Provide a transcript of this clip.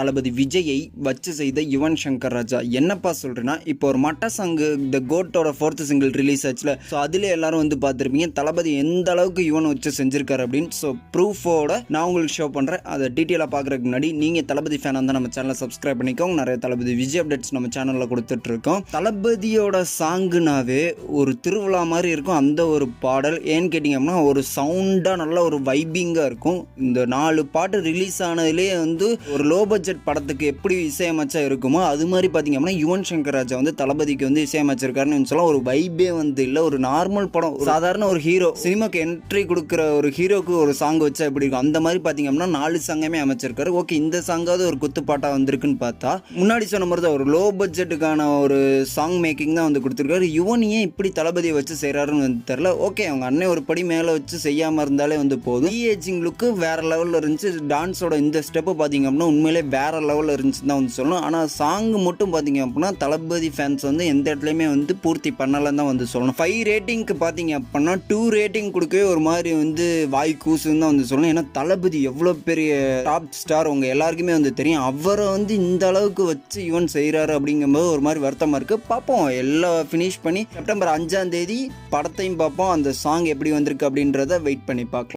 தளபதி விஜயை வச்சு செய்த யுவன் சங்கர் ராஜா. என்னப்பா சொல்கிறேன்னா இப்போ ஒரு மட்ட சாங்கு த கோட்டோட ஃபோர்த்து சிங்கிள் ரிலீஸ் ஆச்சுல ஸோ அதில் எல்லாரும் வந்து பார்த்துருப்பீங்க தளபதி எந்த அளவுக்கு யுவன் வச்சு செஞ்சிருக்காரு அப்படின்னு ஸோ ப்ரூஃபோட நான் உங்களுக்கு ஷோ பண்ணுறேன் அதை டீட்டெயிலாக பார்க்குறதுக்கு முன்னாடி நீங்கள் தளபதி ஃபேனாக இருந்தால் நம்ம சேனலை சப்ஸ்கிரைப் பண்ணிக்கோங்க. நிறைய தளபதி விஜய் அப்டேட்ஸ் நம்ம சேனலில் கொடுத்துட்ருக்கோம். தளபதியோட சாங்குனாவே ஒரு திருவிழா மாதிரி இருக்கும் அந்த ஒரு பாடல். ஏன்னு கேட்டிங்கன்னா ஒரு சவுண்டாக நல்ல ஒரு வைபிங்காக இருக்கும். இந்த நாலு பாட்டு ரிலீஸ் ஆனதுலேயே வந்து ஒரு லோ பட்ஜெட் படத்துக்கு எப்படி இசையமைச்சா இருக்குமோ அது மாதிரி பார்த்தீங்கன்னா யுவன் சங்கர் ராஜா வந்து தளபதிக்கு வந்து இசையமைச்சிருக்காருன்னு சொல்லலாம். ஒரு வைபே வந்து இல்லை ஒரு நார்மல் படம். சாதாரண ஒரு ஹீரோ சினிமாக்கு என்ட்ரி கொடுக்குற ஒரு ஹீரோக்கு ஒரு சாங் வச்சா எப்படி இருக்கும்? அந்த மாதிரி பார்த்தீங்கன்னா நாலு சாங்கமே அமைச்சிருக்காரு. ஓகே இந்த சாங்காவது ஒரு குத்துப்பாட்டாக வந்திருக்குன்னு பார்த்தா முன்னாடி சொன்ன மாதிரி தான் ஒரு லோ பட்ஜெட்டுக்கான ஒரு சாங் மேக்கிங் தான் வந்து கொடுத்துருக்காரு. யுவன் ஏன் இப்படி தளபதியை வச்சு செய்கிறாருன்னு வந்து தெரில ஓகே அவங்க அண்ணன் ஒரு படி மேலே வச்சு செய்யாமல் இருந்தாலே வந்து போதும். ஏஜிங் லுக்கு வேற லெவலில் இருந்துச்சு. டான்ஸோட இந்த ஸ்டெப்பு பார்த்தீங்க அப்படின்னா உண்மையிலே வேறு லெவலில் இருந்துச்சுன்னு தான் வந்து சொல்லணும். ஆனால் சாங் மட்டும் பார்த்தீங்க அப்படின்னா தளபதி ஃபேன்ஸ் வந்து எந்த இடத்துலையுமே வந்து பூர்த்தி பண்ணலன்னு தான் வந்து சொல்லணும். ஃபைவ் ரேட்டிங்க்கு பார்த்தீங்க அப்படின்னா டூ ரேட்டிங் கொடுக்கவே ஒரு மாதிரி வந்து வாய் கூசுன்னு தான் வந்து சொல்லணும். ஏன்னா தளபதி எவ்வளோ பெரிய டாப் ஸ்டார் உங்க எல்லாருக்குமே வந்து தெரியும். அவரை வந்து இந்த அளவுக்கு வச்சு யுவன் செய்கிறாரு அப்படிங்கும்போது ஒரு மாதிரி வருத்தமாக இருக்குது பார்ப்போம். எல்லாம் ஃபினிஷ் பண்ணி செப்டம்பர் அஞ்சாம் தேதி படத்தையும் பார்ப்போம். அந்த சாங் எப்படி வந்திருக்கு அப்படின்றத வெயிட் பண்ணி பார்க்கலாம்.